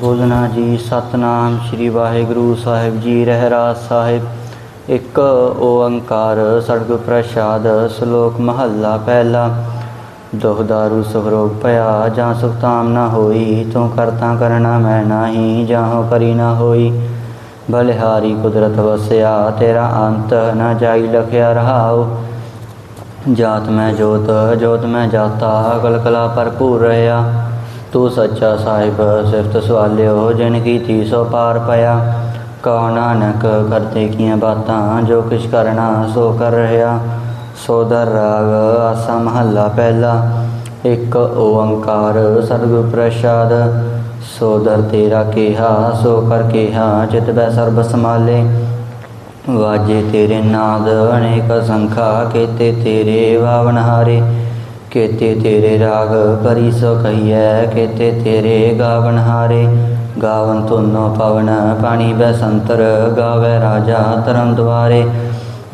ਬੋਲਣਾ ਜੀ, ਸਤਨਾਮ ਸ੍ਰੀ ਵਾਹਿਗੁਰੂ ਸਾਹਿਬ ਜੀ, ਰਹਿਰਾਸ ਸਾਹਿਬ। ਇੱਕ ਓੰਕਾਰ ਸਤਿਗੁਰ ਪ੍ਰਸਾਦ ਸ਼ਲੋਕ ਮਹੱਲਾ ਪਹਿਲਾ। ਦੁਖ ਦਾਰੂ ਸੁਖਰੋਗ ਭਇਆ, ਜਾਂ ਸੁਖਤਾਮ ਨਾ ਹੋਈ, ਤੂੰ ਕਰਤਾ ਕਰਨਾ ਮੈਂ ਨਾਹੀ ਜਾਹੋ ਕਰੀ ਨਾ ਹੋਈ। ਬਲਿਹਾਰੀ ਕੁਦਰਤ ਵਸਿਆ, ਤੇਰਾ ਅੰਤ ਨਾ ਜਾਈ ਲਖਿਆ ਰਹਾਉ। ਜਾਤ ਮੈਂ ਜੋਤ ਜੋਤ ਮੈਂ ਜਾਤਾ ਕਲਕਲਾ ਭਰਪੂਰ ਰਹਾ। ਤੂੰ ਸੱਚਾ ਸਾਹਿਬ, ਸਿਫਤ ਸਵਾਲਿਓ, ਜਿਨ ਕੀਤੀ ਸੋ ਪਾਰ ਪਿਆ। ਕਉ ਨਾਨਕ, ਕਰਤੇ ਕੀਆਂ ਬਾਤਾਂ, ਜੋ ਕਿਛ ਕਰਨਾ, ਸੋ ਕਰ ਰਹਾ। ਸੋਦਰ ਰਾਗ, ਆਸਾ ਮਹੱਲਾ ਪਹਿਲਾ। ਇੱਕ ਓੰਕਾਰ ਸਤਿਗੁਰ ਪ੍ਰਸਾਦ। ਸੋਦਰ ਤੇਰਾ ਕਿਹਾ, ਸੋ ਕਰ ਕਿਹਾ, ਚਿਤ ਬੈ ਸਰਬ ਸਮਾਲੇ ਵਾਜੇ ਤੇਰੇ ਨਾਦ, ਅਨੇਕ ਸੰਖਾ ਕੇਤੇ ਤੇਰੇ ਵਾਵਨ ਹਾਰੇ। ਕੇਤੇ ਤੇਰੇ ਰਾਗ ਕਰੀ ਸੋ ਕਹੀਐ, ਕੇਤੇ ਤੇਰੇ ਗਾਵਨ ਹਾਰੇ। ਗਾਵਨ ਤੁਨੋ ਪਵਨ, ਪਾਣੀ ਬਸੰਤਰ ਗਾਵੇ ਰਾਜਾ ਧਰਮ ਦੁਆਰੇ।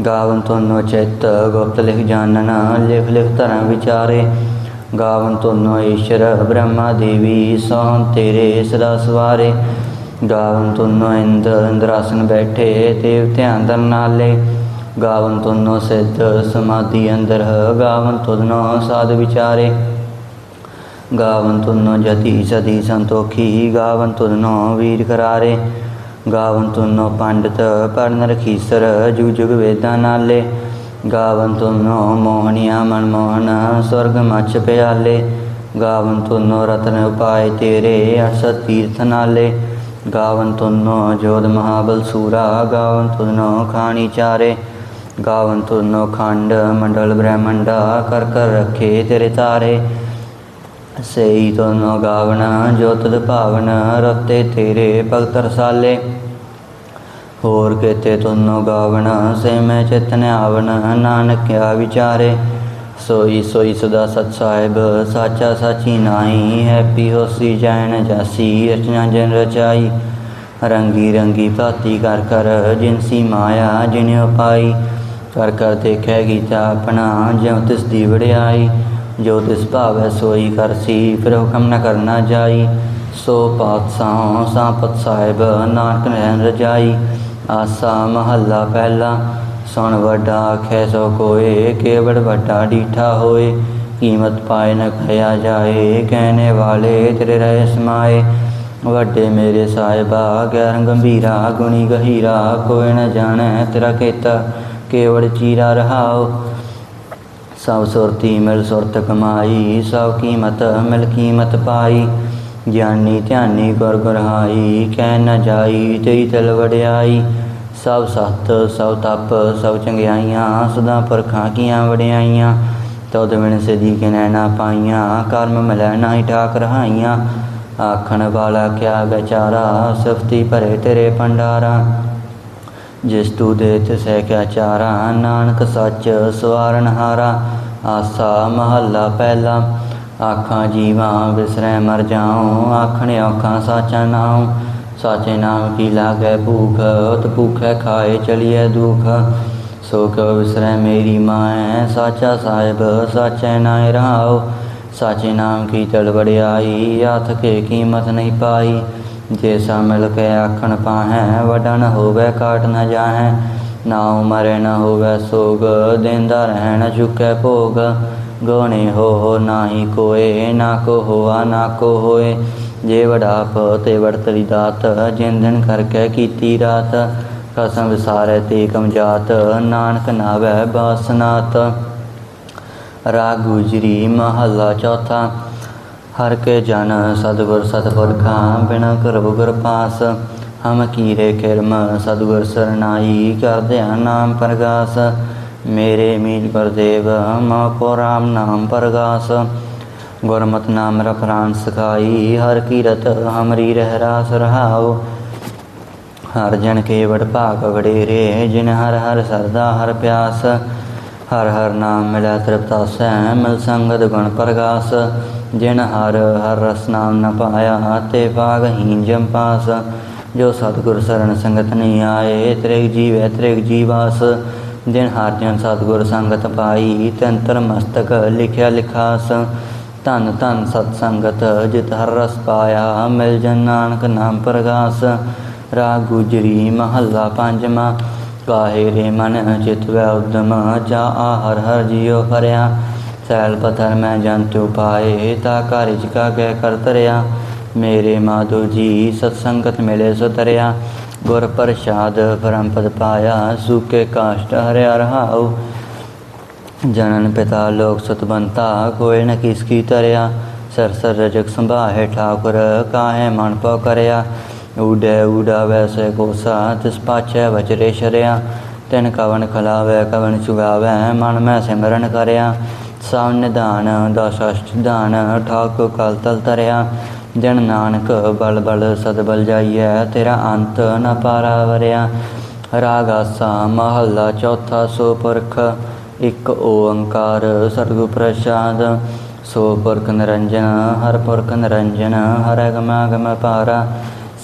ਗਾਵਨ ਤੁਨੋ ਚਿਤ ਗੁਪਤ ਲਿਖ ਜਾਣਨਾ, ਲਿਖ ਲਿਖ ਧਰਮ ਵਿਚਾਰੇ। ਗਾਵਨ ਤੁਨੋ ਈਸ਼ਰ ਬ੍ਰਹਮਾ ਦੇਵੀ, ਸੋਹੰ ਤੇਰੇ ਸਦਾ ਸਵਾਰੇ। ਗਾਵਨ ਤੁਨੋ ਇੰਦ, ਇੰਦਰਾਸਨ ਬੈਠੇ ਦੇਵ ਦਰ ਨਾਲੇ। ਗਾਵਨ ਤੁਨੋ ਸਿੱਧ ਸਮਾਧੀ ਅੰਦਰ, ਗਾਵਨ ਤੁਨੋ ਸਾਧ ਵਿਚਾਰੇ। ਗਾਵਨ ਤੁਨੋ ਜਤੀ ਸਦੀ ਸੰਤੋਖੀ, ਗਾਵਨ ਤੁਨੋ ਵੀਰ ਕਰਾਰੇ ਗਾਵਨ ਤੁਨੋ ਪੰਡਤ ਪੜਨ ਰਖੀਸਰ, ਜੁਗ ਜੁਗ ਵੇਦਾਂ ਨਾਲੇ। ਗਾਵਨ ਤੁਨੋ ਮੋਹਣੀਆਂ ਮਨ ਮੋਹਨ ਸਵਰਗ ਮੱਚ ਪਿਆਲੇ। ਗਾਵਨ ਤੁਨੋ ਰਤਨ ਉਪਾਏ ਤੇਰੇ ਅਠਸਤ ਤੀਰਥ ਨਾਲੇ। ਗਾਵਨ ਤੁਨੋ ਜੋਧ ਮਹਾਬਲ ਸੂਰਾ, ਗਾਵਨ ਤੁਨੋ ਖਾਣੀ ਚਾਰੇ। ਗਾਵਨ ਤੁਨੋ ਖੰਡ ਮੰਡਲ ਬ੍ਰਹਮੰਡਾ ਕਰ ਕਰ ਰੱਖੇ ਤੇਰੇ ਤਾਰੇ। ਸਈ ਤੁਨੋ ਗਾਵਨਾ ਜੋ ਤੁਧ ਭਾਵਨ ਰਤੇ ਤੇਰੇ ਭਗਤ ਰਸਾਲੇ। ਹੋਰ ਕੇਤੇ ਤੁਨੋ ਗਾਵਨਾ ਸੇ ਮੈਂ ਚਿਤਨ ਆਵਨ ਨਾਨਕ ਕਿਆ ਵਿਚਾਰੇ। ਸੋਈ ਸੋਈ ਸਦਾ ਸਤ ਸਾਹਿਬ, ਸਾਚਾ ਸਾਚੀ ਨਾਹੀ, ਹੈਪੀ ਹੋਸੀ ਜੈਨ ਜਾਸੀ ਰਚਨਾ ਜਨ ਰਚਾਈ। ਰੰਗੀ ਰੰਗੀ ਭਾਤੀ ਕਰ ਕਰ ਜਿਨਸੀ ਮਾਇਆ ਜਿਨ ਪਾਈ। ਕਰ ਕਰ ਦੇਖੈ ਗੀਤਾ ਆਪਣਾ ਜਿਉ ਤਿਸ ਦੀ ਵੜਿਆਈ ਜੋ ਤਿਸ ਭਾਵੈ ਸੋਈ ਕਰਸੀ ਫਿਰ ਹੁਕਮ ਨ ਕਰਨਾ ਜਾਈ। ਸੋ ਪਾਤਸ਼ਾਹ, ਸਾਪਤ ਸਾਹਿਬ, ਨਾਨਕ ਰਹਿਣ ਰਜਾਈ, ਆਸਾ ਮਹੱਲਾ ਪਹਿਲਾ, ਸੁਣ ਵੱਡਾ ਆਖੈ ਸੋ ਕੋਏ ਕੇਵੜ ਵੱਡਾ ਡੀਠਾ ਹੋਏ, ਕੀਮਤ ਪਾਏ ਨ ਖਿਆ ਜਾਏ, ਕਹਿਣੇ ਵਾਲੇ ਤੇਰੇ ਰਹਿ ਸਮਾਏ। ਵੱਡੇ ਮੇਰੇ ਸਾਹਿਬਾ ਗਿਆਨ ਗੰਭੀਰਾ, ਗੁਣੀ ਗਹੀਰਾ, ਕੋਈ ਨ ਜਾਣੈ ਤੇਰਾ ਕੀਤਾ। ਕੇਵਲ ਚੀਰਾ ਰਹਾਓ। ਸਭ ਸੁਰਤੀ ਮਿਲ ਸੁਰਤ ਕਮਾਈ ਸਭ ਕੀਮਤ ਮਿਲ ਕੀਮਤ ਪਾਈ। ਗਿਆਨੀ ਧਿਆਨੀ ਗੁਰ ਗੁਰਹਾਈ ਕਹਿ ਨ ਜਾਈ ਤੇਰੀ ਤਲ ਵੜਿਆਈ ਸਭ ਸਤ, ਸਭ ਤਪ, ਸਭ ਚੰਗਿਆਈਆਂ, ਸਦਾ ਪਰਖਾਂ ਕੀਆਂ ਵੜਿਆਈਆਂ ਤਉ ਵਿਣ ਸਿਧੀ ਕੇ ਨੈਣਾ ਪਾਈਆਂ, ਕਰਮ ਮਿਲੈ ਨਾਹੀ ਠਾਕ ਰਹਾਈਆਂ ਆਖਣ ਵਾਲਾ ਕਿਆ ਵਿਚਾਰਾ, ਸਿਫਤੀ ਭਰੇ ਤੇਰੇ ਭੰਡਾਰਾ। ਜਿਸ ਤੂ ਦੇ ਤਿਸੈ ਕਿਆ ਚਾਰਾ ਨਾਨਕ ਸੱਚ ਸਵਾਰਨ ਹਾਰਾ, ਆਸਾ ਮਹੱਲਾ ਪਹਿਲਾ, ਆਖਾਂ ਜੀਵਾਂ ਬਿਸਰੈ ਮਰ ਜਾਉ, ਆਖਣ ਔਖਾਂ ਸਾਚਾ ਨਾਉ, ਸਾਚੇ ਨਾਮ ਕੀ ਲਾਗੈ ਭੂਖ, ਉਤ ਭੂਖੈ ਖਾਏ ਚਲੀਐ ਦੁਖ ਸੋ ਕਉ ਵਿਸਰੈ ਮੇਰੀ ਮਾਂ ਸਾਚਾ ਸਾਹਿਬ ਸਾਚੈ ਨਾਇ ਰਹਾਉ, ਸਾਚੇ ਨਾਮ ਕੀ ਤਲਵੜਿਆਈ ਆਥ ਕੇ ਕੀਮਤ ਨਹੀਂ ਪਾਈ ਜੇ ਸਾ ਮਿਲ ਕੇ ਆਖਣ ਪਾਹੈ ਵਡਾ ਨ ਹੋਵੇ ਕਾਟ ਨ ਜਾਹੈ। ਨਾਉ ਮਰੇ ਨ ਹੋਵੇ ਸੋਗ, ਦੇਂਦਾ ਰਹਿਣ ਚੁਕੈ ਭੋਗ। ਗੋਣੇ ਹੋ ਹੋ ਨਾਹੀ ਕੋਏ, ਨਾ ਕੋ ਹੋਆ, ਨਾ ਕੋ ਹੋਏ। ਜੇ ਵਡਾਪ ਤੇ ਵਰਤਲੀ ਦਾਤ, ਜਿਨ ਕਰਕੇ ਕੀਤੀ ਰਾਤ। ਕਸਮ ਵਿਸਾਰੈ ਤੇ ਕਮ ਜਾਤ ਨਾਨਕ ਨਾਵੈ ਬਾਸਨਾਤ। ਰਾਗ ਗੁਜਰੀ ਮਹੱਲਾ ਚੌਥਾ। ਹਰ ਕੇ ਜਨ ਸਤਿਗੁਰ ਸਤਿਪੁਰਖਾਂ ਬਿਨਾ ਕਰਬ ਗੁਰ ਪਾਸ। ਹਮ ਕੀਰੇ ਕਿਰਮ, ਸਤਿਗੁਰ ਸਰਨਾਈ ਕਰਦਿਆਂ ਨਾਮ ਪ੍ਰਗਾਸ। ਮੇਰੇ ਮੀਤ ਗੁਰਦੇਵ, ਮਾ ਕੋ ਰਾਮ ਨਾਮ ਪ੍ਰਗਾਸ। ਗੁਰਮਤਿ ਨਾਮ ਰਫਰਾਨ ਸਖਾਈ, ਹਰ ਕੀਰਤ ਹਮਰੀ ਰਹਿ ਰਾਸ ਰਹਾਉ। ਹਰ ਜਨ ਕੇ ਵਡ ਭਾਗ ਵਡੇਰੇ, ਜਿਨ ਹਰ ਹਰ ਸਰਦਾ ਹਰ ਪਿਆਸ। ਹਰ ਹਰ ਨਾਮ ਮਿਲੈ ਤ੍ਰਿਪਤਾ ਤ੍ਰਿਪਤਾਸੈ ਮਿਲ ਸੰਗਤ ਗੁਣ ਪ੍ਰਗਾਸ। ਜਿਨ ਹਰ ਹਰ ਰਸ ਨਾਮ ਨ ਪਾਇਆ ਤੇ ਭਾਗਹੀਨ ਜਮ ਪਾਸ, ਜੋ ਸਤਿਗੁਰ ਸਰਣ ਸੰਗਤ ਨਹੀਂ ਆਏ, ਤ੍ਰਿਗ ਜੀਵੈ ਤ੍ਰਿਗ ਜੀਵਾਸ। ਜਿਨ ਹਰ ਜਨ ਸਤਿਗੁਰ ਸੰਗਤ ਪਾਈ ਤੰਤਰ ਮਸਤਕ ਲਿਖਿਆ ਲਿਖਾਸ। ਧਨ ਧਨ ਸਤ ਸੰਗਤ, ਜਿਤ ਹਰ ਰਸ ਪਾਇਆ, ਮਿਲ ਜਨ ਨਾਨਕ ਨਾਮ ਪ੍ਰਗਾਸ। ਰਾਗ ਗੁਜਰੀ ਮਹੱਲਾ ਪੰਜਵਾਂ ਕਾਹੇ ਰੇ ਮਨ ਚਿਤ ਵੈ ਉਦਮ, ਜਾ ਆ ਹਰ ਹਰ ਜਿਉ ਹਰਿਆ। ਸੈਲ ਪਥਰ ਮੈਂ ਜੰਤੂ ਪਾਏ ਤਾ ਕਾਰਿਜ ਕਾ ਗੈ ਕਰ ਤਰਿਆ ਮੇਰੇ ਮਾਧੋ ਜੀ ਸਤ ਸੰਗਤ ਮਿਲੇ ਸੋ ਤਰਿਆ। ਗੁਰ ਪ੍ਰਸਾਦ ਪਰਮ ਪਦ ਪਾਇਆ, ਸੁਕੇ ਕਾਸ਼ਟ ਹਰਿਆ ਰਹਾਉ। ਜਨਨ ਪਿਤਾ ਲੋਕ ਸਤਬੰਤਾ ਕੋਇ ਨ ਕਿਸ ਕੀ ਤਰਿਆ। ਸਰ ਰਜਕ ਸੰਭਾਹੇ ਠਾਕੁਰ, ਕਾਹੇ ਮਨ ਪਉ ਕਰਿਆ। ਊਡੇ ਊਡਾ ਵੈਸੇ ਕੋਸਾ, ਤਿਸ ਪਾਛੈ ਵਚਰੇ ਸ਼ਰਿਆ। ਤਿਨ ਕਵਨ ਖਲਾਵੇ, ਕਵਨ ਚੁਗਾਵੇ, ਮਨ ਮੈਂ ਸਿਮਰਨ ਕਰਿਆ। ਸਭ ਨਿਧਾਨ, ਦਸ ਅਸ਼ਟ ਠਾਕ ਕਲ ਤਲ ਤਰਿਆ ਜਨ ਨਾਨਕ ਬਲ ਬਲ ਸਦ ਬਲ ਜਾਈਐ, ਤੇਰਾ ਅੰਤ ਨ ਪਾਰਾ ਵਰਿਆ ਰਾਗ ਆਸਾ ਮਹੱਲਾ ਚੌਥਾ ਸੋ ਪੁਰਖ, ਇੱਕ ਓੰਕਾਰ ਸਤਿਗੁਰ ਪ੍ਰਸਾਦ। ਸੋ ਪੁਰਖ ਨਿਰੰਜਨ, ਹਰ ਪੁਰਖ ਨਿਰੰਜਨ, ਹਰ ਅਗਮ ਅਗਮ ਪਾਰਾ।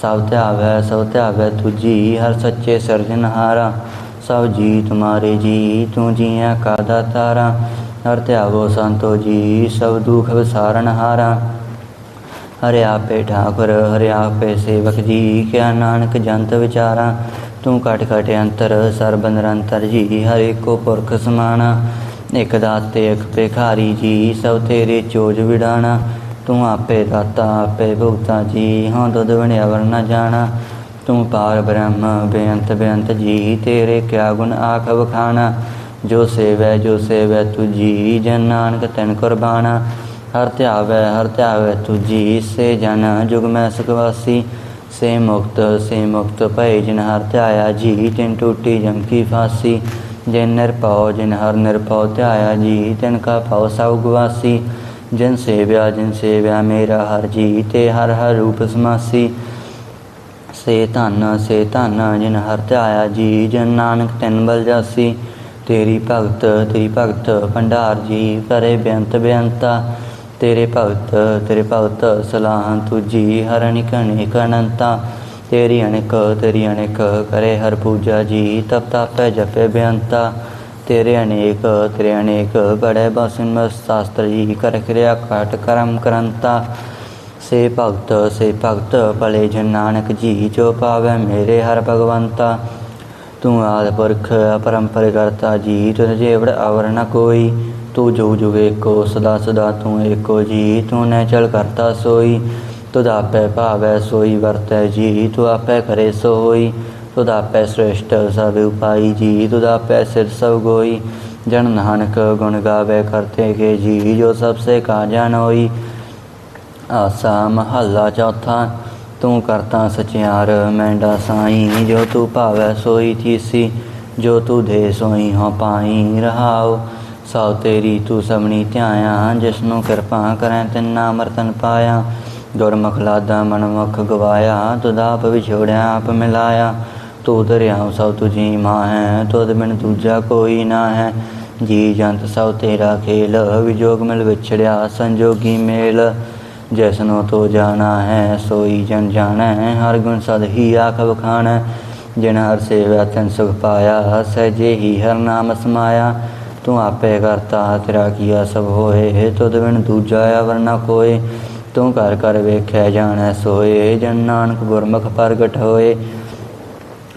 ਸਭ ਧਿਆਵੈ ਸਭ ਧਿਆਵੈ ਤੁਜੀ ਹਰ ਸੱਚੇ ਸਿਰਜਨਹਾਰਾ ਸਭ ਜੀ ਤੁਮਾਰੇ ਜੀ, ਤੂੰ ਜੀਆਂ ਕਾ ਦਾਤਾਰਾ ਹਰ ਧਿਆਵੋ ਸੰਤੋ ਜੀ, ਸਭ ਦੁਖ ਵਿਸਾਰਨਹਾਰਾ ਹਰਿ। ਆਪੇ ਠਾਕੁਰ, ਹਰਿ ਆਪੇ ਸੇਵਕ ਜੀ, ਕਿਆ ਨਾਨਕ ਜੰਤ ਵਿਚਾਰਾ। ਤੂੰ ਕਟ ਘਟ ਅੰਤਰ, ਸਰਬ ਨਿਰੰਤਰ ਜੀ, ਹਰਿ ਕੋ ਪੁਰਖ ਸਮਾਣਾ। ਇਕ ਦਾਤੇ, ਇਕ ਭਿਖਾਰੀ ਜੀ, ਸਭ ਤੇਰੇ ਚੋਜ ਵਿਡਾਣਾ। ਤੂੰ ਆਪੇ ਦਾਤਾ, ਆਪੇ ਭੁਗਤਾ ਜੀ ਹਾਂ ਦੁੱਧ ਬਣਿਆ ਵਰਨਾ ਜਾਣਾ। ਤੂੰ ਪਾਰ ਬ੍ਰਹਮ, ਬੇਅੰਤ ਬੇਅੰਤ ਜੀ, ਤੇਰੇ ਕਿਆ ਗੁਣ ਆਖ ਵਖਾਣਾ ਜੋ ਸੇਵੈ ਜੋ ਸੇਵੈ ਤੁਜੀ ਜਨ ਨਾਨਕ ਤੈਨ ਕੁਰਬਾਨਾ। ਹਰ ਧਿਆਵੈ ਹਰ ਧਿਆਵੈ ਤੁਜੀ ਸੇ ਜਨ ਜੁਗ ਮੈਂ ਸੁਖਵਾਸੀ ਸੇ ਮੁਕਤ ਸੇ ਮੁਕਤ ਭਏ ਜਿਨ ਹਰ ਧਿਆਇਆ ਜੀ, ਤਿਨ ਟੂਟੀ ਜਮ ਕੀ ਫਾਸੀ। ਜਿਨ ਨਿਰਭਉ, ਜਿਨ ਹਰ ਨਿਰਭਉ ਧਿਆਇਆ ਜੀ, ਤਿਨ ਕਾ ਭਉ ਸਭ ਗਵਾਸੀ ਜਿਨ ਸੇਵਿਆ ਜਿਨ ਸੇਵਿਆ ਮੇਰਾ ਹਰ ਜੀ, ਤੇ ਹਰ ਹਰ ਰੂਪ ਸਮਾਸੀ। ਸੇ ਧਨ ਸੇ ਧਨ ਜਿਨ ਹਰ ਧਿਆਇਆ ਜੀ, ਜਨ ਨਾਨਕ ਤੈਨ ਬਲ ਜਾਸੀ। ਤੇਰੀ ਭਗਤ ਤੇਰੀ ਭਗਤ, ਭੰਡਾਰ ਜੀ ਕਰੇ ਬੇਅੰਤ ਬੇਅੰਤਾ। ਤੇਰੇ ਭਗਤ ਤੇਰੇ ਭਗਤ, ਸਲਾਹ ਤੁਜੀ ਹਰ ਅਨਿਕ ਅਨੰਤਾ। ਤੇਰੀ ਅਨੇਕ ਤੇਰੀ ਅਨੇਕ ਕਰੇ ਹਰ ਪੂਜਾ ਜੀ, ਤਪ ਤਪੈ ਜਪੇ ਬੇਅੰਤਾ। ਤੇਰੇ ਅਨੇਕ ਤੇਰੇ ਅਨੇਕ ਬੜੇ ਬਸਨ ਮਸ ਸ਼ਾਸਤਰ ਜੀ ਕਰ ਕਿਰਿਆ ਕਾਟ ਕਰਮ ਕਰੰਤਾ। ਸੇ ਭਗਤ ਸੇ ਭਗਤ ਭਲੇ ਜਨ ਨਾਨਕ ਜੀ, ਜੋ ਪਾਵੈ ਮੇਰੇ ਹਰ ਭਗਵੰਤਾ। ਤੂੰ ਆਦ ਪੁਰਖ ਅਪਰੰਪਰ ਕਰਤਾ ਜੀ ਤੁਧ ਜੇਵੜ ਅਵਰ ਨ ਕੋਈ, ਤੂੰ ਜੋ ਜੁਗ ਏਕੋ, ਸਦਾ ਸਦਾ ਤੂੰ ਏਕੋ ਜੀ ਤੂੰ ਨੈ ਚਲ ਕਰਤਾ ਸੋਈ, ਤੁਧ ਆਪੇ ਭਾਵੈ ਸੋਈ, ਵਰਤੈ ਜੀ ਤੂੰ ਆਪੇ ਕਰੇ ਸੋ ਹੋਈ ਤੁਧ ਆਪੇ ਸ੍ਰੇਸ਼ਟ ਸਭ ਉਪਾਈ ਜੀ ਤੁਧ ਆਪੇ ਸਿਰ ਸਭ ਗੋਈ, ਜਨ ਨਾਨਕ ਗੁਣ ਗਾਵੇ ਕਰਤੇ ਕੇ ਜੀ ਜੋ ਸਭ ਸੇ ਕਾ ਜਾਣ ਹੋਈ ਆਸਾ ਮਹੱਲਾ ਚੌਥਾ ਤੂੰ ਕਰਤਾ ਸਚਿਆਰ, ਮੈਂਡਾ ਸਾਈ, ਜੋ ਤੂੰ ਭਾਵੈ ਸੋਈ ਥੀਸੀ ਜੋ ਤੂੰ ਦੇ ਸੋਈ ਹੋ ਪਾਈ ਰਹਾਉ। ਸਭ ਤੇਰੀ ਤੂੰ ਸਭਨੀ ਧਿਆਇਆ ਜਿਸ ਨੂੰ ਕਿਰਪਾ ਕਰੈ ਤਿੰਨਾ ਮਰਤਨ ਪਾਇਆ। ਗੁਰਮੁਖ ਲਾਦਾ ਮਨਮੁਖ ਗਵਾਇਆ, ਤੁਧ ਆਪ ਵਿਛੋੜਿਆ, ਆਪ ਮਿਲਾਇਆ। ਤੂੰ ਦਰਿਆਉ ਸਭ ਤੁਝੀ ਮਾਂ ਹੈ ਤੁਧ ਬਿਨ ਦੂਜਾ ਕੋਈ ਨਾ ਹੈ ਜੀ ਜੰਤ ਸਭ ਤੇਰਾ ਖੇਲ, ਵਿਜੋਗ ਮਿਲ ਵਿਛੜਿਆ, ਸੰਜੋਗੀ ਮੇਲ। ਜੈਸਨੋ ਤੋ ਜਾਣਾ ਹੈ, ਸੋਈ ਜਨ ਜਾਣੈ, ਹਰ ਗੁਣ ਸਦ ਹੀ ਆਖ ਵਖਾਣੈ। ਜਿਨ ਹਰ ਸੇਵਾ, ਤਨ ਸੁਖ ਪਾਇਆ ਸਹਿਜੇ ਹੀ ਹਰ ਨਾਮ ਸਮਾਇਆ। ਤੂੰ ਆਪੇ ਕਰਤਾ, ਤੇਰਾ ਕੀਆ ਸਭ ਹੋਏ ਤੁਧ ਬਿਨ ਦੂਜਾ ਅਵਰ ਨ ਕੋਏ। ਤੂੰ ਕਰ ਕਰ ਵੇਖਿਆ ਜਾਣੈ, ਸੋਏ, ਜਨ ਨਾਨਕ ਗੁਰਮੁਖ ਪ੍ਰਗਟ ਹੋਏ।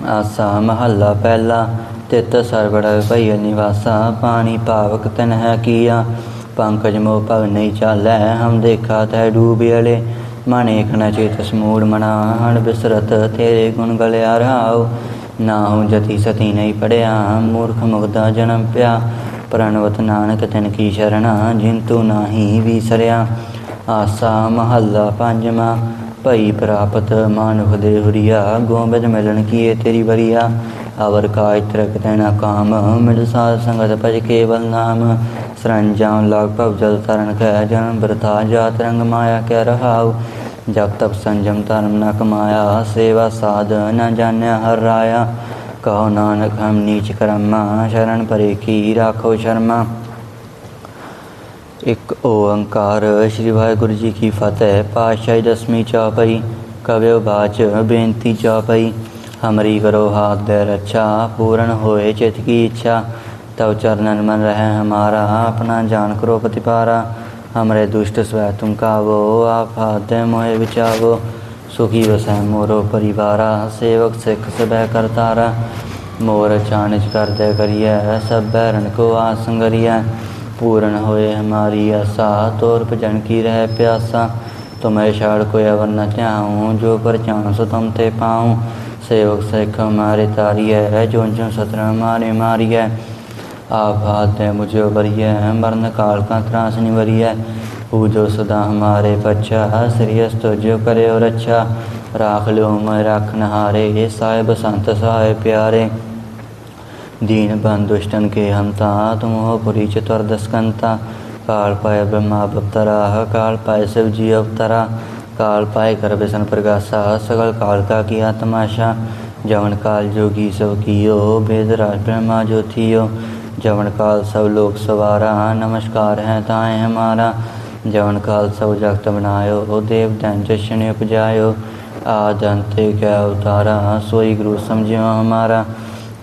ਆਸਾ ਮਹੱਲਾ ਪਹਿਲਾ, ਤਿਤ ਸਰਵੜ ਭਈ ਨਿਵਾਸਾ, ਪਾਣੀ ਪਾਵਕ ਤਨ ਹੈ ਕੀਆ। ਪੰਕਜ ਮੋ ਭਗ ਨਹੀਂ ਚਾਲੈ, ਹਮ ਦੇਖਾ ਤੈ ਡੂਬਿਆਲੇ ਮਨੇ ਖਣਾ ਚੇਤ ਸਮੂੜ ਮਨਾ ਹਣ ਬਿਸਰਤ ਤੇਰੇ ਗੁਣ ਗਲਿਆ ਰਹਾਉ। ਨਾਉ ਜਤੀ ਸਤੀ ਨਹੀਂ ਪੜਿਆ, ਮੂਰਖ ਮੁਗਦਾ ਜਨਮ ਪਿਆ। ਪ੍ਰਣਵਤ ਨਾਨਕ ਤਨ ਕੀ ਸ਼ਰਣਾ, ਜਿਨ ਤੂੰ ਨਾਹੀ ਵਿਸਰਿਆ। ਆਸਾ ਮਹੱਲਾ ਪੰਜਵਾਂ, ਭਈ ਪ੍ਰਾਪਤ ਮਾਨੁਖ ਦੇ ਹੁਰੀਆ, ਗੋਬਿੰਦ ਮਿਲਣ ਕੀਏ ਤੇਰੀ ਬਰੀਆ ਅਵਰ ਕਾਜ ਤਰਕ ਤੈਨਾ ਕਾਮ, ਮਿਲ ਸਾਧ ਸੰਗਤ ਭਜ ਕੇਵਲ ਨਾਮ। ਸਰੰਜਾਮ ਲਾਗ ਭਵ ਜਲ ਤਰਨ ਕੈ ਜਨਮ ਬਰਤਾ ਜਾਤ ਰੰਗ ਮਾਇਆ ਕੈ ਰਹਾਉ। ਜਬ ਤਪ ਸੰਜਮ ਧਰਮ ਨ ਕਮਾਇਆ, ਸੇਵਾ ਸਾਧ ਨ ਜਾਣਿਆ ਹਰ ਰਾਇਆ। ਕਹੋ ਨਾਨਕ ਹਮ ਨੀਚ ਕਰਮਾ, ਸ਼ਰਨ ਪਰੇ ਕੀ ਰਾਖੋ ਸ਼ਰਮਾ। ਇੱਕ ਓੰਕਾਰ, ਸ੍ਰੀ ਵਾਹਿਗੁਰੂ ਜੀ ਕੀ ਫਤਿਹ। ਪਾਤਸ਼ਾਹੀ ਦਸਵੀਂ ਚੌਪਈ, ਕਵਿਓ ਬਾਚ ਬੇਨਤੀ ਚੌਪਈ। ਹਮਰੀ ਕਰੋ ਹਾਥ ਦੇ ਰੱਛਾ, ਪੂਰਨ ਹੋਏ ਚਿਤ ਕੀ ਇੱਛਾ। ਤਵ ਚਰਨਨ ਮਨ ਰਹਿ ਹਮਾਰਾ, ਆਪਣਾ ਜਾਣ ਕਰੋ ਪਤਿਪਾਰਾ ਹਮਰੇ ਦੁਸ਼ਟ ਸਵੈ ਤੁਮ ਕਾਵੋ, ਆਪ ਹਾਦੇ ਮੋਏ ਵਿਚਾਵੋ। ਸੁਖੀ ਵਸੈ ਮੋਰੋ ਪਰਿਵਾਰਾ, ਸੇਵਕ ਸਿੱਖ ਸਬੈ ਕਰਤਾਰਾ ਮੋਰ ਚਾਨਚ ਕਰਦੇ ਕਰੀਐ, ਸਭ ਬੈਰਨ ਕੋ ਆਸੰਗਰੀਐ ਪੂਰਨ ਹੋਏ ਹਮਾਰੀ ਆਸਾ, ਤੋਰ ਭਜਨ ਕੀ ਰਹਿ ਪਿਆਸਾ। ਤੁਮੈ ਛਾੜ ਕੋਈ ਅਵਰ ਨ ਚਾਹੂੰ ਜੋ ਪਰ ਚਾਨ ਸੋ ਤੁਮ ਤੇ ਪਾਉ। सेवक सिख हमारे तारी है जो जो सतर हमारे मारी है आप हाथ है मुझे बरिय मरण काल का त्रास निवरी है पूजो सदा हमारे बच्चा श्रीयस जो करे और अच्छा राख लो मैं राख नहारे साहेब संत सहाय प्यारे दीन बन दुष्टन के हंता तुम हो पुरी चतुर्दस्कंता काल पाए ब्रह्मा अवतरा काल पाए शिव जी अवतरा काल पाए कर व्यसन प्रगासा सकल काल का किया तमाशा जवन काल जोगी सब कियो वेद राज ब्रह्मा ज्योतियो जवन काल सब लोग सवारा नमस्कार है ताए हमारा जवन काल सब जगत बनायो देव दैन जशन उपजायो आद अंते क्या उतारा सोई गुरु समझियो हमारा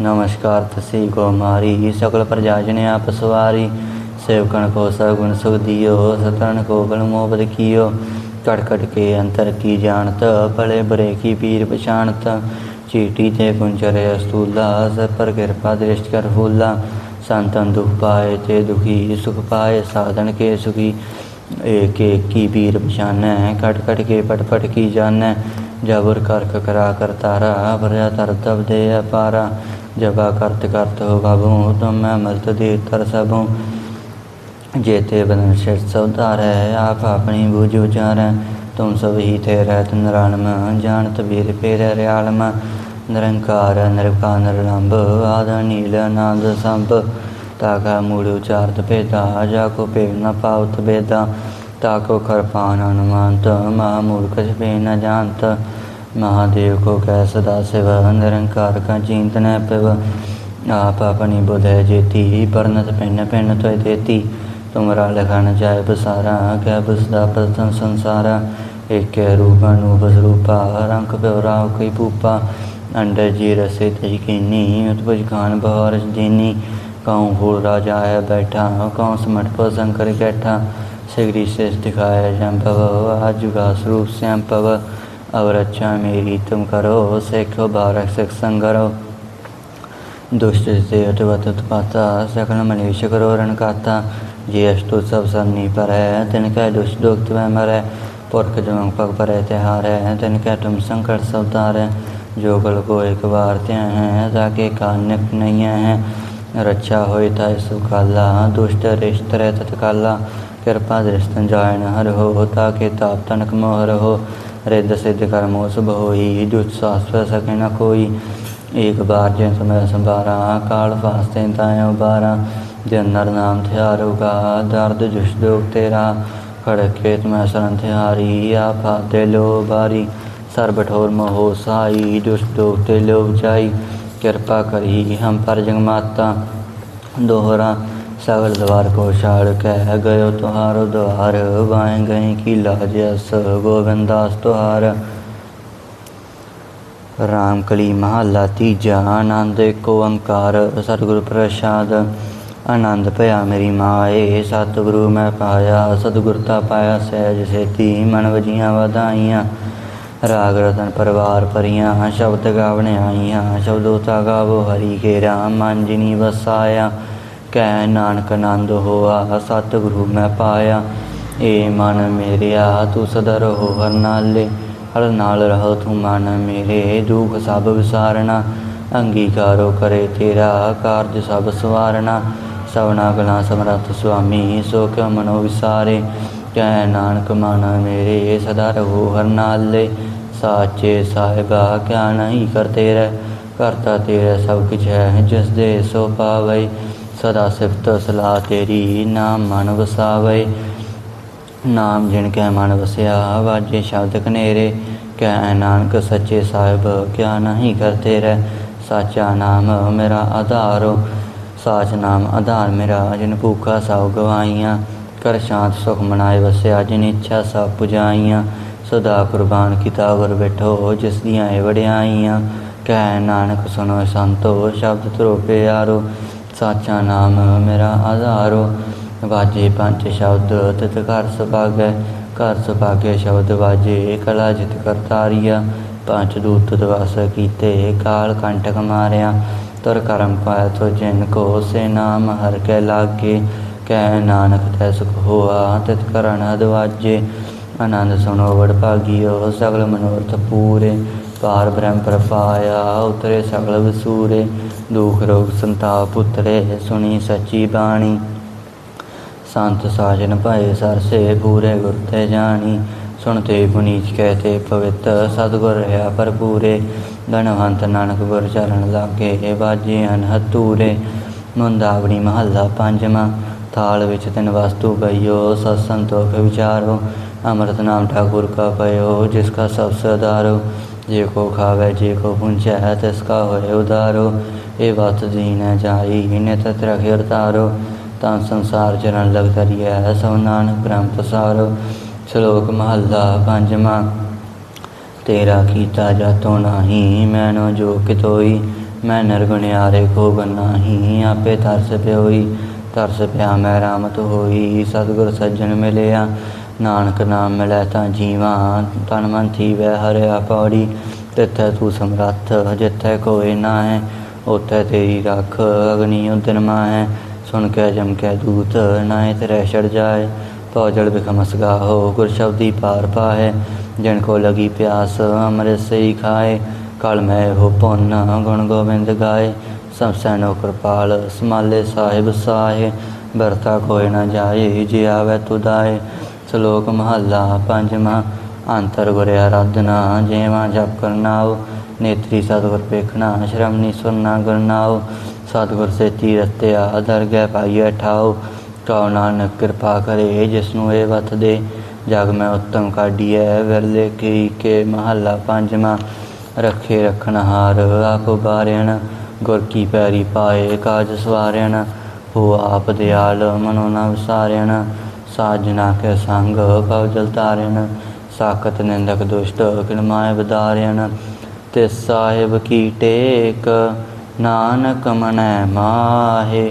नमस्कार तसी को हमारी सकल प्रजा जने आप सवारी सेवकन को सगुण सुख दियो सतन को बल मोबद कियो ਕੜ ਕੜ ਕੇ ਅੰਤਰ ਕੀ ਜਾਣਤ? ਭਲੇ ਬਰੇ ਕੀ ਪੀਰ ਪਛਾਣਤ? ਚੀਟੀ ਤੇ ਗੁੰਜਰ ਅਸਤੂਲਾ ਅਸਰ ਪਰ ਕਿਰਪਾ ਦ੍ਰਿਸ਼ਟ ਕਰ ਫੂਲਾ ਸੰਤਨ ਦੁਖ ਪਾਏ ਤੇ ਦੁਖੀ, ਸੁਖ ਪਾਏ ਸਾਧਨ ਕੇ ਸੁਖੀ। ਏਕ ਏਕ ਕੀ ਵੀਰ ਪਛਾਨੈ? ਕਟ ਕਟ ਕੇ ਪਟ ਪਟ ਕੀ ਜਾਣੈ? ਜਬਰ ਕਰ ਕਕਰਾ ਕਰ ਤਾਰਾ, ਭਰਿਆ ਤਰ ਤਬ ਦੇ ਅਪਾਰਾ। ਜਬਾ ਕਰਤ ਕਰਤ ਹੋ ਬਾਬੂ, ਤੁਮ ਮੈਂ ਮਰਤ ਦੇ ਤਰ ਸਭੋਂ। जेते बदन शिर सवधार है आप अपनी बूझ उचार तुम सब ही थे रहत नरानम जानत वीर पेर रयालम निरंकार निरका निरलंब आद नील नाद संभ ताका मूल उचारत भेदा जाको पेव न पावत बेदा ताको खरपान हनुमंत महामूर्ख पे न जानत महादेव को कह सदा शिव निरंकार का चिंत न पिव आप अपनी बुध है जेती परनत पिन تمرا لکھن جائے بسارا گستا پرتم سنسارا بیٹھا دکھایا جم پاس روپ سورچا میری تم کرو سکھ بار سکھ سن کرو دش واطا سکھل ملش کرو رن کا جیشتو سب سنی پر ہے، تن کے دوش دوکت میں مرے پرکھ جمنگ پک پر اتحار ہے۔ تن کے تم سنکر سب تار ہیں، جو گل کو ایک بار تین ہیں۔ تاکہ کانک نہیں ہیں۔ رچہ ہوئی تھا سکھ اللہ دوشت رشت رہ تتکالا کرپا درشتن جائن ہر ہو، تاکہ تاپ تنک مہر ہو۔ رید سد کرم سب ہوئی جت ساس پر سکے نہ کوئی۔ ایک بار جن سمیں سبارا کاڑ فاستین تائیں بارا बारा जिन नर नाम थियारुगा दर्द जुष दुख तेरा खड़केत में शरण थियारी आप दे लो बारी सर्ब ठोर मोहो साई दुष्ट दुख ते लो जाई कृपा करी हम पर जग माता दोहरा सगल द्वार को छाड़ कह गयो तुहारो द्वार बाएं गए की लाज अस गोविंदास तुहार राम कली महला तीजा आनंद एक ओंकार सतगुरु प्रसाद ਆਨੰਦ ਭਇਆ ਮੇਰੀ ਮਾਏ ਸਤਿਗੁਰੂ ਮੈਂ ਪਾਇਆ ਸਤਿਗੁਰਤਾ ਪਾਇਆ ਸਹਿਜ ਸੇਤੀ, ਮਨ ਵਜੀਆਂ ਵਧਾਈਆਂ। ਰਾਗ ਰਤਨ ਪਰਵਾਰ ਪਰੀਆਂ ਸ਼ਬਦ ਗਾਵਣੇ ਆਈਆਂ ਸ਼ਬਦੋਤਾ ਗਾਵੋ ਹਰੀ ਕੇ ਰਾਮ ਮਨ ਜਿਨੀ ਵਸਾਇਆ, ਕਹਿ ਨਾਨਕ ਆਨੰਦ ਹੋਆ, ਸਤਿਗੁਰੂ ਮੈਂ ਪਾਇਆ। ਏ ਮਨ ਮੇਰਿਆ, ਤੂੰ ਸਦਾ ਰਹੋ ਹਰ ਨਾਲੇ, ਹਰ ਨਾਲ ਰਹੋ ਤੂੰ ਮਨ ਮੇਰੇ, ਦੁਖ ਸਭ ਵਿਸਾਰਣਾ ਅੰਗੀਕਾਰੋ ਕਰੇ ਤੇਰਾ, ਕਾਰਜ ਸਭ ਸਵਾਰਣਾ ਸਵਨਾ ਗਲਾ ਸਮਰੱਥ ਸੁਆਮੀ ਸੋ ਕਿਉ ਮਨੋ ਵਿਸਾਰੇ, ਕਹਿ ਨਾਨਕ ਮਨ ਮੇਰੇ, ਸਦਾ ਰਹੋ ਹਰ ਨਾਲੇ। ਸਾਚੇ ਸਾਹਿਬਾ, ਕਿਆ ਨਹੀਂ ਕਰਤੇ ਰਹਿ, ਕਰਤਾ ਤੇਰਾ ਸਭ ਕੁਝ ਹੈ, ਜਿਸ ਦੇ ਸੋ ਪਾਵੈ। ਸਦਾ ਸਿਫਤ ਸਲਾਹ ਤੇਰੀ, ਨਾਮ ਮਨ ਵਸਾਵੇ। ਨਾਮ ਜਿਨ ਕੈ ਮਨ ਵਸਿਆ, ਵਾਜੇ ਸ਼ਬਦ ਕਨੇਰੇ। ਕਹਿ ਨਾਨਕ ਸੱਚੇ ਸਾਹਿਬ, ਕਿਆ ਨਹੀਂ ਕਰਤੇ ਰਹਿ, ਸਾਚਾ ਨਾਮ ਮੇਰਾ ਆਧਾਰੋ। ਸਾਚ ਨਾਮ ਆਧਾਰ ਮੇਰਾ, ਜਿਨ ਭੂਖਾ ਸਭ ਗਵਾਈਆਂ। ਕਰ ਸ਼ਾਂਤ ਸੁਖ ਮਨਾਏ ਵਸਿਆ, ਜਿਨ ਇੱਛਾ ਸਭ ਪੁਜਾਈਆਂ। ਸਦਾ ਕੁਰਬਾਨ ਕੀਤਾ ਗੁਰ ਬੈਠੋ, ਜਿਸ ਦੀਆਂ ਇਹ ਵਡਿਆਈਆਂ। ਕਹਿ ਨਾਨਕ ਸੁਨੋ ਸੰਤੋ ਸ਼ਬਦ ਧਰੋ, ਪਿਆਰੋ। ਸਾਚਾ ਨਾਮ ਮੇਰਾ ਆਧਾਰੋ। ਵਾਜੇ ਪੰਜ ਸ਼ਬਦ, ਤਿਤ ਘਰ ਸੁਭਾਗੈ। ਘਰ ਸੁਭਾਗੈ ਸ਼ਬਦ ਵਾਜੇ, ਕਲਾ ਜਿਤ ਕਰਤਾਰੀਆ। ਪੰਜ ਦੂਤ ਦਵਾਸ ਕੀਤੇ, ਕਾਲ ਕੰਟਕ ਮਾਰਿਆ। ਤੁਰ ਕਰਮ ਪਾਇ ਤੋ ਜਿਨ ਕੋ ਸੇ ਨਾਮ ਹਰ ਕੈ ਲਾਗੇ ਕਹਿ ਨਾਨਕ ਤੈ ਸੁਖ ਹੋਆ, ਤਿਤ ਕਰਣ ਅਦਵਾਜੇ। ਆਨੰਦ ਸੁਣੋ ਵਡ ਭਾਗੀਓ, ਸਗਲ ਮਨੋਰਥ ਪੂਰੇ। ਪਾਰ ਬ੍ਰਹਮ ਪ੍ਰਪਾਇਆ ਉਤਰੇ ਸਗਲ ਵਸੂਰੇ। ਦੁਖ ਰੋਗ ਸੰਤਾਪ ਉਤਰੇ, ਸੁਣੀ ਸੱਚੀ ਬਾਣੀ। ਸੰਤ ਸਾਜਨ ਭਏ ਸਰਸੇ ਪੂਰੇ ਗੁਰ ਤੇ ਜਾਣੀ। ਸੁਣਤੇ ਪੁਨੀਤ ਕਹਤੇ ਪਵਿੱਤ ਸਤਿਗੁਰ ਰਹਾ ਭਰਪੂਰੇ, ਧਨਵੰਤ ਨਾਨਕ ਗੁਰ ਚਰਨ ਲਾਗੇ ਬਾਜੇ ਅਨ ਮੁੰਦਾਵਣੀ ਮਹੱਲਾ ਪੰਜਵਾਂ, ਥਾਲ ਵਿੱਚ ਤਿੰਨ ਵਸਤੂ ਪਈਓ ਸਤ ਸੰਤੋਖ ਵਿਚਾਰੋ, ਅੰਮ੍ਰਿਤ ਨਾਮ ਠਾਕੁਰ ਕਾ ਪਇਓ, ਜਿਸ ਕਾ ਸਭ ਸਦਾਰੋ। ਜੇ ਕੋ ਖਾਵੇ, ਜੇ ਕੋ ਪੁੰਚੈ ਤਿਸ ਕਾ ਹੋਏ ਉਦਾਰੋ। ਇਹ ਬਾਤ ਦੀਨ ਜਾਈ, ਨਿਤ ਤਰਖਿ ਤਾਰੋ ਤਾਂ ਸੰਸਾਰ ਚਰਨ ਲਗ ਤਰੀਐ ਸੋ ਨਾਨਕ ਬ੍ਰਹਮ ਪਸਾਰੋ। ਸ਼ਲੋਕ ਮਹੱਲਾ ਪੰਜਵਾਂ, ਤੇਰਾ ਕੀਤਾ ਜਾਤੋ ਨਾਹੀ, ਮੈਨੋ ਜੋ ਕਿਤੋਈ, ਮੈਂ ਨਿਰਗੁਣਿਆਰੇ ਕੋ ਬਨਾਹੀ, ਆਪੇ ਤਰਸ ਪਿਓਈ, ਤਰਸ ਪਿਆ ਮੈਂ ਰਾਮਤ ਹੋਈ, ਸਤਿਗੁਰ ਸੱਜਣ ਮਿਲਿਆ, ਨਾਨਕ ਨਾਮ ਮਿਲੈ ਤਾਂ ਜੀਵਾਂ, ਤਨ ਮਨ ਥੀਵੈ ਹਰਿਆ ਪੌੜੀ, ਤਿੱਥੈ ਤੂੰ ਸਮਰੱਥ, ਜਿੱਥੈ ਕੋਈ ਨਾ ਹੈ ਉਥੈ ਤੇਰੀ ਰੱਖ, ਅਗਨੀ ਉਦਨ ਮਾਹੈ, ਸੁਣ ਕੇ ਜਮ ਕੇ ਦੂਤ ਨਾਏ ਤੇਰੇ ਛੜ ਜਾਏ ਪੌਜਲ ਬਿਖਮਸ ਗਾਹੋ ਗੁਰ ਸ਼ਬਦੀ ਪਾਰ ਪਾਹੈ, ਜਿਨ ਕੋ ਲਗੀ ਪਿਆਸ ਅੰਮ੍ਰਿਤ ਸਈ ਖਾਏ, ਕਲ ਮੈਂ ਹੋ ਪੁੰਨ ਗੁਣ ਗੋਬਿੰਦ ਗਾਏ, ਸਭ ਸੈਨੋ ਕਿਰਪਾਲ ਸਮਾਲੇ ਸਾਹਿਬ ਸਾਹੇ ਬਰਤਾ ਕੋਇ ਨਾ ਜਾਏ, ਜੇ ਆਵੇ ਤੁਦਾਏ ਸ਼ਲੋਕ ਮਹੱਲਾ ਪੰਜਵਾਂ, ਅੰਤਰ ਗੁਰ ਆਰਾਧਨਾ, ਜੇਵਾ ਜਪ ਕਰਨਾਉ ਨੇਤਰੀ ਸਤਿਗੁਰ ਪੇਖਣਾ ਸ਼ਰਮਨੀ ਸੁਰਨਾ ਗੁਰਨਾਉ ਸਤਿਗੁਰ ਸੇ ਤੀਰਤਿਆ ਦਰਗਹਿ ਪਾਈਐ ਠਾਉ। ਕਉ ਨਾਨਕ ਕਿਰਪਾ ਕਰੇ ਜਿਸ ਨੂੰ ਇਹ ਵਤ ਦੇ। ਜਗ ਮੈਂ ਉੱਤਮ ਕਾਢੀਐ, ਵਿਰਲੇ ਕੀ ਕੇ ਮਹੱਲਾ ਪੰਜਵਾਂ। ਰੱਖੇ ਰਖਣਹਾਰ ਆਪ ਬਾਰਿਆਣ ਗੁਰ ਕੀ ਪੈਰੀ ਪਾਏ, ਕਾਜ ਸਵਾਰਿਆਣ ਹੋ ਆਪ ਦਿਆਲ, ਮਨੋ ਨਾ ਵਿਸਾਰਿਆਣ ਸਾਜਨਾ ਕੇ ਸੰਗ, ਭਵ ਜਲ ਤਾਰਿਆਣ ਸਾਖਤ ਨਿੰਦਕ ਦੁਸ਼ਟ ਕਿਲਮਾਏ ਵਿਦਾਰਿਆਣ ਤੇ ਸਾਹਿਬ ਕੀ ਟੇਕ, ਨਾਨਕ ਮਨੈ ਮਾਹੇ।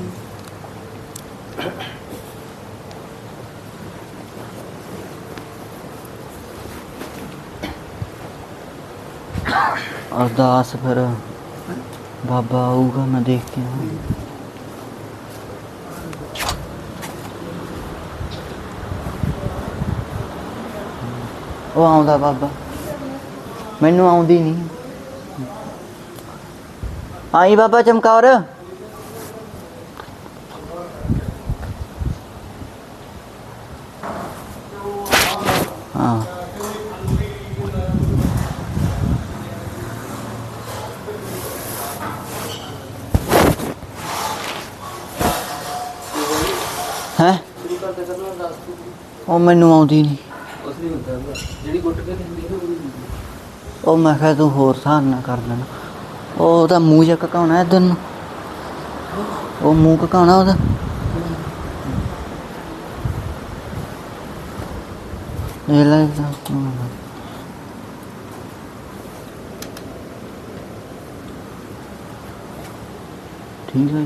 ਅਰਦਾਸ ਫਿਰ ਬਾਬਾ ਆਊਗਾ, ਮੈਂ ਦੇਖ ਕੇ ਉਹ ਆਉਂਦਾ ਬਾਬਾ। ਮੈਨੂੰ ਆਉਂਦੀ ਨਹੀਂ। ਆਈ ਬਾਬਾ ਚਮਕੌਰ। ਉਹ ਮੈਨੂੰ ਆਉਂਦੀ ਨਹੀਂ ਉਹ ਮੈਂ ਕਿਹਾ ਤੂੰ ਹੋਰ ਸਾਨ ਨਾ ਕਰ ਦੇਣਾ ਉਹ ਉਹਦਾ ਮੂੰਹ ਜਿਹਾ ਕਕਾਉਣਾ ਇਧਰ ਨੂੰ। ਉਹ ਮੂੰਹ ਕਕਾਉਣਾ ਉਹਦਾ। ਇਹ ਲੈ ਜਾ। ਠੀਕ ਹੈ।